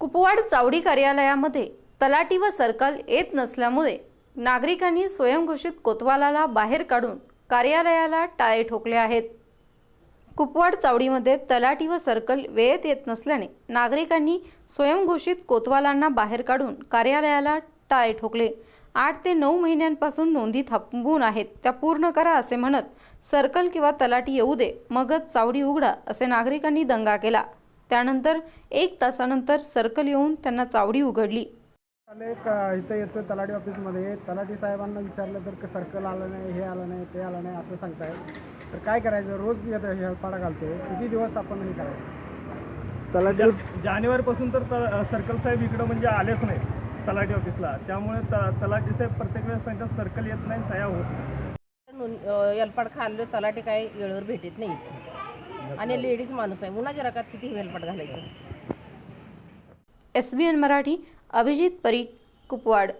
कुपवाड चावडी कार्यालयामध्ये तलाटी व सर्कल येत नसल्यामुळे नागरिकांनी स्वयंघोषित कोतवालाला बाहेर काढून कार्यालयाला टाळे ठोकले आहेत. कुपवाड चावडीमध्ये तलाटी व सर्कल वेळेत येत नसल्याने नागरिकांनी स्वयंघोषित कोतवालांना बाहेर काढून कार्यालयाला टाळे ठोकले. आठ ते नऊ महिन्यांपासून नोंदी थांबवून आहेत. त्या पूर्ण करा असे म्हणत सर्कल किंवा तलाटी येऊ दे मगच चावडी उघडा असे नागरिकांनी दंगा केला. त्यानंतर एक तासानंतर सर्कल येऊन त्यांना चावडी उघडली. आले का? इथं येतो तलाठी ऑफिसमध्ये. तलाठी साहेबांना विचारलं तर सर्कल आलं नाही हे आलं नाही ते आलं नाही असं सांगताय. तर काय करायचं? रोज येतं हे पाडा घालतो किती दिवस आपण हे करायचं? तलाठी जानेवारीपासून तर त- सर्कल साहेब इकडं म्हणजे आलेच नाही तलाठी ऑफिसला. त्यामुळे त तलाठी साहेब प्रत्येक वेळेस सांगतात सर्कल येत नाही सह्या होत नाही. एलपाट खाल्लं तलाठी काय वेळेवर भेटत नाही आणि लेडीज माणूस आहे. उन्हाच्या रकात किती एलपाट घालायचं? S B N Marathi Abhijit Parit Kupwad.